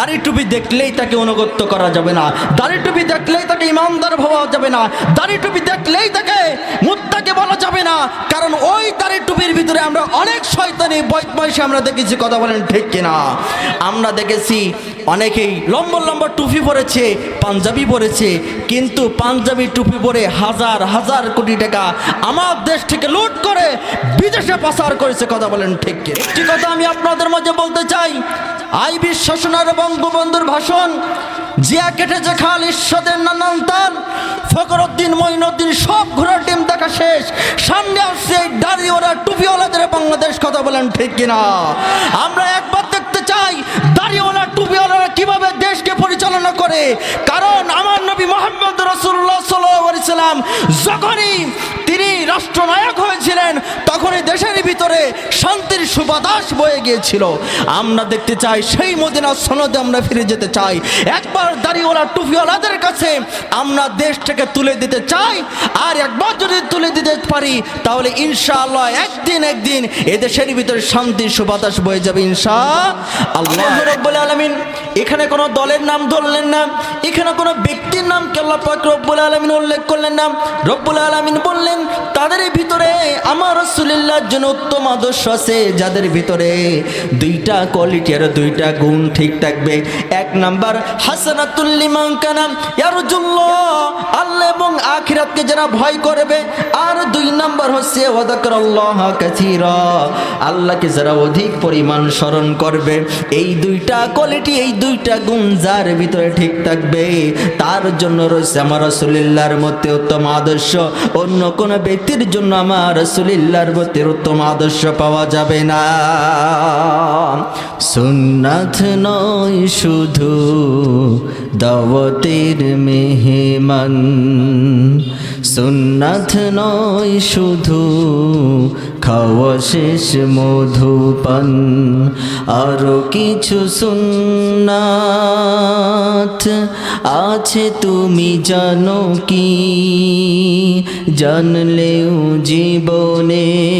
দাড়ি টুপি দেখলেই তাকে অনুগত্য করা যাবে না। দাড়ি টুপি দেখলেই তাকে ইমানদার ভাবা যাবে না। দাড়ি টুপি দেখলেই তাকে মুত্তাকে বলা যাবে না। কারণ ওই দাড়ি টুপির ভিতরে আমরা অনেক শয়তানি বয়সে আমরা দেখেছি, কথা বলেন ঠিক কিনা? আমরা দেখেছি অনেকেই লম্বা লম্বা টুপি পরেছে, পাঞ্জাবি পরেছে, কিন্তু পাঞ্জাবি টুপি পরে হাজার হাজার কোটি টাকা আমার দেশ থেকে লুট করে বিদেশে পাচার করেছে, কথা বলেন ঠিক? একটি কথা আমি আপনাদের মাঝে বলতে চাই আই বিশ্বাসনার বঙ্গবন্ধুর ভাষণ, জিয়া কেটেছে খাল ঈশ্বরের নানান তান ফকরুদ্দিন মঈনুদ্দিন, সব ঘোরার টিম দেখা শেষ। সামনে আসছে এই দাড়িওয়ালা টুপিওয়ালাদের বাংলাদেশ, কথা বলেন ঠিক কিনা? আমরা একবার চাই দাড়িওয়ালা টুপিওয়ালারা কীভাবে দেশকে পরিচালনা করে? কারণ আমার নবী মোহাম্মদ রসুল্লাহ সাল্লাম যখনই তিনি রাষ্ট্রনায়ক হয়েছিলেন, তখনই দেশের ভিতরে শান্তির সুবাতাস বয়ে গিয়েছিল। আমরা দেখতে চাই সেই মদিনা সনদে আমরা ফিরে যেতে চাই। একবার দাড়িওয়ালা টুপিওয়ালাদের কাছে আমরা দেশটাকে তুলে দিতে চাই, আর একবার যদি তুলে দিতে পারি, তাহলে ইনশাআল্লাহ একদিন একদিন এদেশের ভিতরে শান্তির সুবাতাস বয়ে যাবে ইনশা আল্লাহ রব্বুল আলমিন, এখানে কোনো দলের নাম ধরলেন না, এখানে কোনো ব্যক্তির নাম কেল্লা পাক রব্বুল আলমিন উল্লেখ করলেন না? রব্বুল আলমিন বললেন, তাদের ভিতরে আমার রসুলিল্লাহর জন্য উত্তম আদর্শ আছে, যাদের ভিতরে দুইটা কোয়ালিটি আর দুইটা গুণ ঠিক থাকবে। এক নাম্বার হাসানাতুল্লিমান কানাম ইয়ারজুল্লাহ, আল্লাহ এবং আখিরাতকে যারা ভয় করবে, আর দুই নাম্বার হচ্ছে আল্লাহকে যারা অধিক পরিমাণ স্মরণ করবে, এই দুইটা কোয়ালিটি এই দুইটা গুণ যার ভিতরে ঠিক থাকবে, তার জন্য রয়েছে আমার রসুলিল্লাহর মধ্যে উত্তম আদর্শ। অন্য কোনো ব্যক্তির জন্য আমার রসুলিল্লাহর মধ্যে উত্তম আদর্শ পাওয়া যাবে না। সুন্নাথ নয় শুধু দাওয়াতের মেহমান। সুন্নাথ নয় শুধু, খাওয়া শেষ মধুপান। আরও কিছু সুন্নাথ আছে তুমি জানো কি? জানলেও জীবনে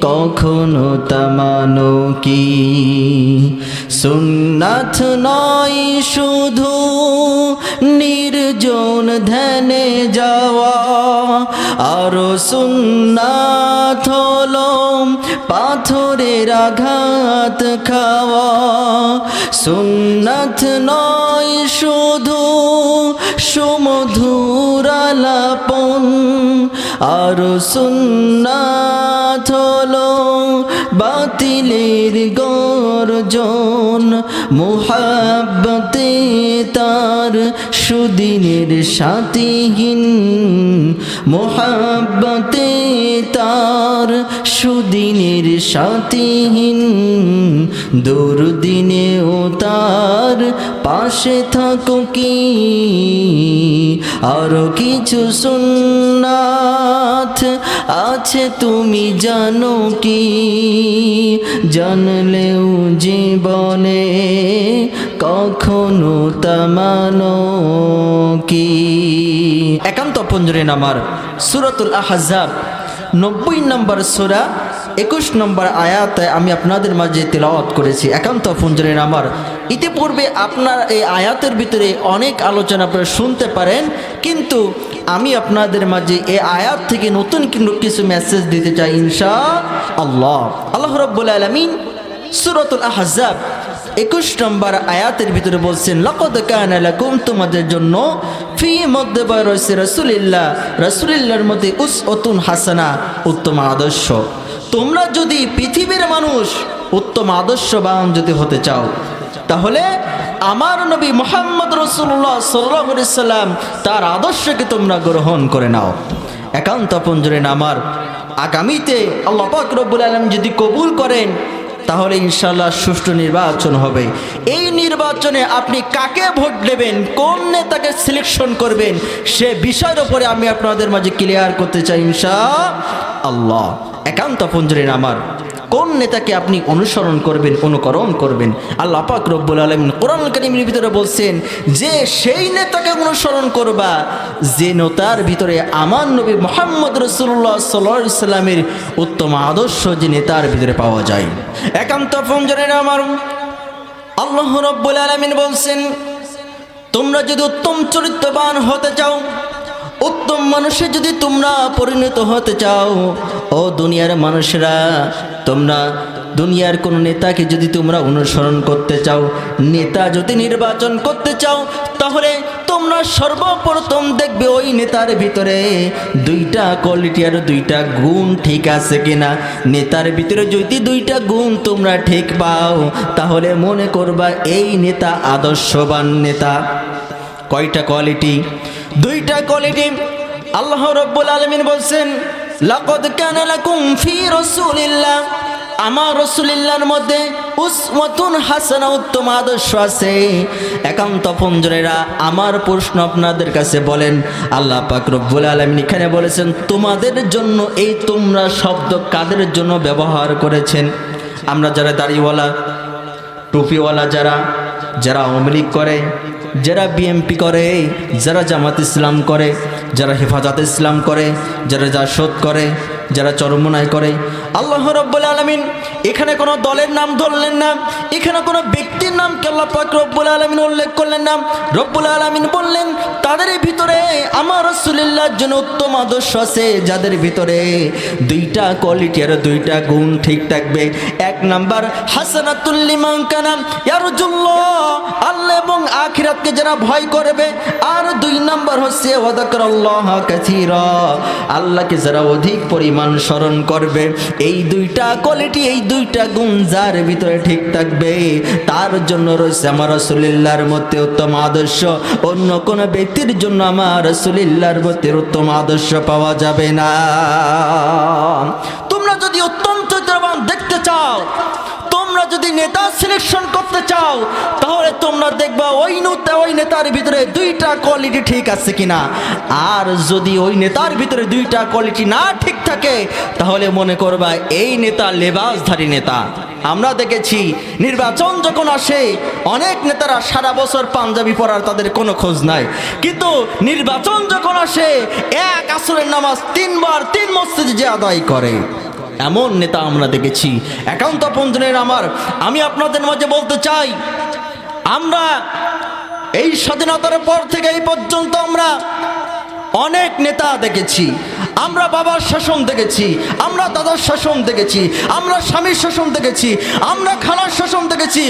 কখনো তামানো কি? সুন্নাথ নয় শুধু নির্জন ধ্যানে যাওয়া, আরও সুন্নাথ হলো পাথরের খাওয়া। সুন্নাথ নয় শুধু সুমধুর আলাপন, আরও সুন্নাথ হলো বাতিলের গর্জন, মোহাব্বতে তার সুদিনের সাথীহীন মোহাব্বতে তার সুদিনের সাথীহীন দুর্দিনেও তার পাশে থাকো কি? আরও কিছু সুন্নাথ আছে তুমি জানো কি? জানলেও জীবনে কখনো তামানো কি? একান্ত পঞ্জরে নামার সুরতুল আহাজাব, নব্বই নম্বর সুরা, একুশ নম্বর আয়াতে আমি আপনাদের মাঝে তেলাওয়াত করেছি। একান্ত পঞ্জরে নামার ইতিপূর্বে আপনার এই আয়াতের ভিতরে অনেক আলোচনা আপনারা শুনতে পারেন, কিন্তু আমি আপনাদের মাঝে এই আয়াত থেকে নতুন কিছু মেসেজ দিতে চাই, ইনশা আল্লাহ। আল্লাহ রব্বুল আলমিন সুরতুল আহজাব একুশ নম্বর আয়াতের ভিতরে বলছেন, লকদ কানা লাকুম তোমাদের জন্য ফি মধ্যে বয় রয়েছে রসুলিল্লাহ। রসুলিল্লাহর মধ্যে উস অতুন হাসানা, উত্তম আদর্শ। তোমরা যদি পৃথিবীর মানুষ উত্তম আদর্শ আদর্শবান যদি হতে চাও, তাহলে আমার নবী মোহাম্মদ রসুল্লাহ সাল্লাহ সাল্লাম তার আদর্শকে তোমরা গ্রহণ করে নাও। একান্ত পঞ্জরেন আমার আগামীতে আল্লাহ রব্বুল আলম যদি কবুল করেন তাহলে ইনশাল্লাহ সুষ্ঠু নির্বাচন হবে। এই নির্বাচনে আপনি কাকে ভোট দেবেন, কোন নেতাকে সিলেকশন করবেন, সে বিষয়ের উপরে আমি আপনাদের মাঝে ক্লিয়ার করতে চাই ইনশা আল্লাহ। একান্ত পুঞ্জরিন আমার। কোন নেতাকে আপনি অনুসরণ করবেন, অনুকরণ করবেন? আল্লাহ পাক রব্বুল আলমিন কোরআন কারিমের ভিতরে বলছেন, যে সেই নেতাকে অনুসরণ করবা, যে নেতার ভিতরে আমার নবী মোহাম্মদ রসুল্লাহ সাল্লাহ সাল্লামের উত্তম আদর্শ যে নেতার ভিতরে পাওয়া যায়। একান্ত ফঞ্জনের আমার, আল্লাহ রব্বুল আলমিন বলছেন, তোমরা যদি উত্তম চরিত্রবান হতে চাও মানুষে যদি তোমরা পরিণত হতে চাও, ও দুনিয়ার মানুষেরা, তোমরা দুনিয়ার কোন নেতাকে যদি তোমরা অনুসরণ করতে চাও, নেতা যদি নির্বাচন করতে চাও, তাহলে তোমরা সর্বপ্রথম দেখবে ওই নেতার ভিতরে দুইটা কোয়ালিটি আর দুইটা গুণ ঠিক আছে কিনা। নেতার ভিতরে যদি দুইটা গুণ তোমরা ঠিক পাও, তাহলে মনে করবা এই নেতা আদর্শবান নেতা। কয়টা কোয়ালিটি দুইটা কোয়ালিটি আল্লাহ রব্বুল আলমিন বলছেন, লাকদ কানা লাকুম ফি রাসূলিল্লাহ। আমার রসুলিল্লাহর মধ্যে উসওয়াতুন হাসানা, উত্তম আদর্শ আছে। একান্ত পঞ্জরেরা আমার প্রশ্ন আপনাদের কাছে বলেন। আল্লাহ পাক রব্বুল আলামিন এখানে বলেছেন, তোমাদের জন্য এই তোমরা শব্দ কাদের জন্য ব্যবহার করেছেন? আমরা যারা দাড়িওয়ালা, টুপিওয়ালা যারা যারা আওয়ামী লীগ করে, যারা বিএমপি করে, যারা জামাত ইসলাম করে, যারা হেফাজত ইসলাম করে, যারা জাসদ করে যারা চরমনায় করে। আল্লাহ রব্বুল আলমিন এখানে কোনো দলের নাম ধরলেন না। এখানে কোনো ব্যক্তির নাম আল্লাহ পাক রব্বুল আলমিন উল্লেখ করলেন না। রব্বুল আলমিন বললেন, তাদের ভিতরে আমার রসুলিল্লাহর জন্য উত্তম আদর্শ আছে, যাদের ভিতরে দুইটা কোয়ালিটি আর দুইটা গুণ ঠিক থাকবে। এক নাম্বার হাসানাতুল্লিমান কানাম ইয়ারজুল্লাহ, আল্লাহ এবং আখিরাতকে যারা ভয় করবে। আর দুই নাম্বার হচ্ছে ওয়াদাকর আল্লাহ কাসীরা, আল্লাহকে যারা অধিক পরিমাণ স্মরণ করবে। এই দুইটা কোয়ালিটি এই দুইটা গুণ যার ভিতরে ঠিক থাকবে, তার জন্য রয়েছে আমার রসুলিল্লাহর মধ্যে উত্তম আদর্শ। অন্য কোনো ব্যক্তির জন্য আমার রসুলিল্লাহর মধ্যে উত্তম আদর্শ পাওয়া যাবে না। তোমরা যদি অত্যন্ত দেখতে চাও, তোমরা যদি নেতা সিলেকশন করতে চাও ভিতরে দুইটা কোয়ালিটি ঠিক আছে কিনা? আর যদি ওই নেতার ভিতরে দুইটা কোয়ালিটি না ঠিক থাকে, তাহলে মনে করবা এই নেতা লেবাসধারী নেতা। আমরা দেখেছি নির্বাচন যখন আসে, অনেক নেতারা সারা বছর পাঞ্জাবি পরার তাদের কোনো খোঁজ নাই। কিন্তু নির্বাচন যখন আসে, এক আসরের নামাজ তিনবার তিন মসজিদে যে আদায় করে। এমন নেতা আমরা দেখেছি। একান্ত পঞ্জনের আমার, আমি আপনাদের মাঝে বলতে চাই, আমরা এই স্বাধীনতার পর থেকে এই পর্যন্ত আমরা অনেক নেতা দেখেছি। আমরা বাবার শাসন দেখেছি, আমরা দাদার শাসন দেখেছি, আমরা স্বামীর শাসন দেখেছি, আমরা খালার শাসন দেখেছি।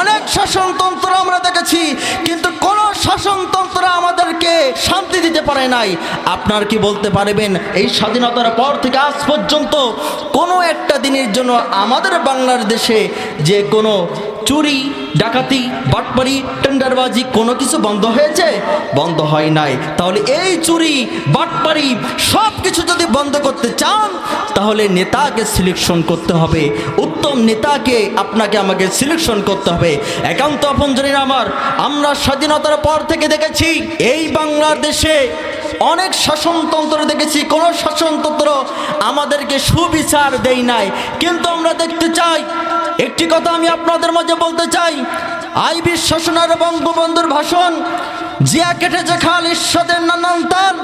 অনেক শাসনতন্ত্র আমরা দেখেছি, কিন্তু কোনো শাসনতন্ত্র আমাদেরকে শান্তি দিতে পারে নাই। আপনার কি বলতে পারবেন, এই স্বাধীনতার পর থেকে আজ পর্যন্ত কোনো একটা দিনের জন্য আমাদের বাংলার দেশে যে কোনো চুরি, ডাকাতি, বাটপারি, টেন্ডারবাজি কোনো কিছু বন্ধ হয়েছে? বন্ধ হয় নাই। তাহলে এই চুরি, বাটপারি সব কিছু যদি বন্ধ করতে চান, তাহলে নেতাকে সিলেকশন করতে হবে। উত্তম নেতাকে আপনাকে আমাকে সিলেকশন করতে হবে। একান্ত আপনজনের আমার, আমরা স্বাধীনতার পর থেকে দেখেছি, এই বাংলাদেশে অনেক শাসনতন্ত্র দেখেছি, কোন শাসনতন্ত্র আমাদেরকে সুবিচার দেই নাই। কিন্তু আমরা দেখতে চাই একটি কথা আমি আপনাদের মাঝে বলতে চাই। আইবি শাসনের বঙ্গবন্ধুর ভাষণ, জিয়া কেটেছে খাল ঈশ্বরের নানান তান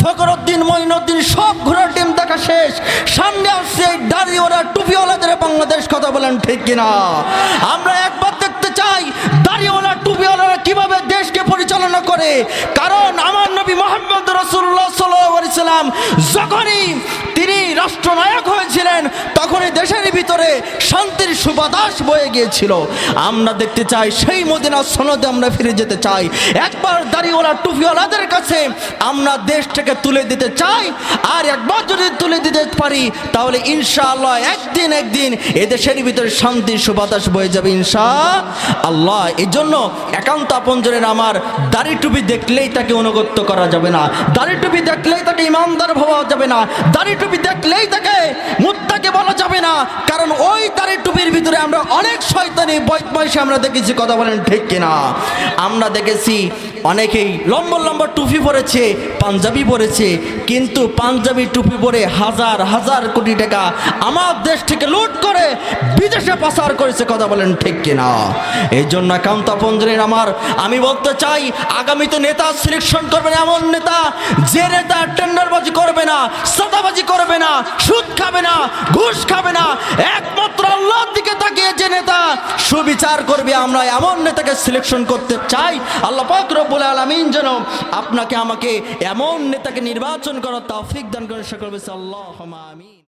ফকরুদ্দিন মঈনুদ্দিন, সব ঘোরার টিম দেখা শেষ। সামনে আসছে এই দাড়িওয়ালা টুপিওয়ালাদের বাংলাদেশ কথা বলেন ঠিক কিনা? আমরা একবার দেখতে চাই দাড়িওয়ালা টুপিওয়ালারা কীভাবে দেশকে পরিচালনা করে। কারণ আমার নবী মোহাম্মদ রসুল্লাহ সাল্লাম যখনই তিনি রাষ্ট্রনায়ক হয়েছিলেন, তখনই দেশের ভিতরে শান্তির সুবাতাস বয়ে গিয়েছিল। আমরা দেখতে চাই, সেই মদিনা সনদে আমরা ফিরে যেতে চাই। একবার দাড়িওয়ালা টুপিওয়ালাদের কাছে আমরা দেশটাকে তুলে দিতে চাই, আর একবার যদি তুলে দিতে পারি, তাহলে ইনশাআল্লাহ একদিন একদিন এদেশের ভিতরে শান্তির সুবাতাস বয়ে যাবে ইনশা আল্লাহ এই জন্য একান্ত আপনজনের আমার দাড়ি টুপি দেখলেই তাকে অনুগত্য করা যাবে না। দাড়ি টুপি দেখলেই তাকে ইমানদার ভাবা যাবে না। দাড়ি টুপি দেখলেই তাকে মুত্তাকে বলা যাবে না। কারণ ওই তারের টুপির ভিতরে আমরা অনেক শয়তানি বয়সে আমরা দেখেছি। কথা বলেন ঠিক কিনা? আমরা দেখেছি অনেকেই লম্বা লম্বা টুপি পরেছে, পাঞ্জাবি পরেছে, কিন্তু পাঞ্জাবি টুপি পরে হাজার হাজার কোটি টাকা আমার দেশ থেকে লুট করে বিদেশে পাচার করেছে, কথা বলেন ঠিক কিনা? এই জন্য একান্ত আমার, আমি বলতে চাই, আগামীতে নেতা সিলেকশন করবেন এমন নেতা, যে নেতা টেন্ডারবাজি করবে না, সাদাবাজি করবে না, সুদ খাবে না, ঘুষ খাবে না, একমাত্র আল্লাহর দিকে তাকিয়ে যে নেতা সুবিচার করবে, আমরা এমন নেতাকে সিলেকশন করতে চাই। আল্লাহ পাক রব্বুল আলামিন যেন আপনাকে আমাকে এমন নেতাকে নির্বাচন করার তৌফিক দান করে সকল আল্লাহ আমিন।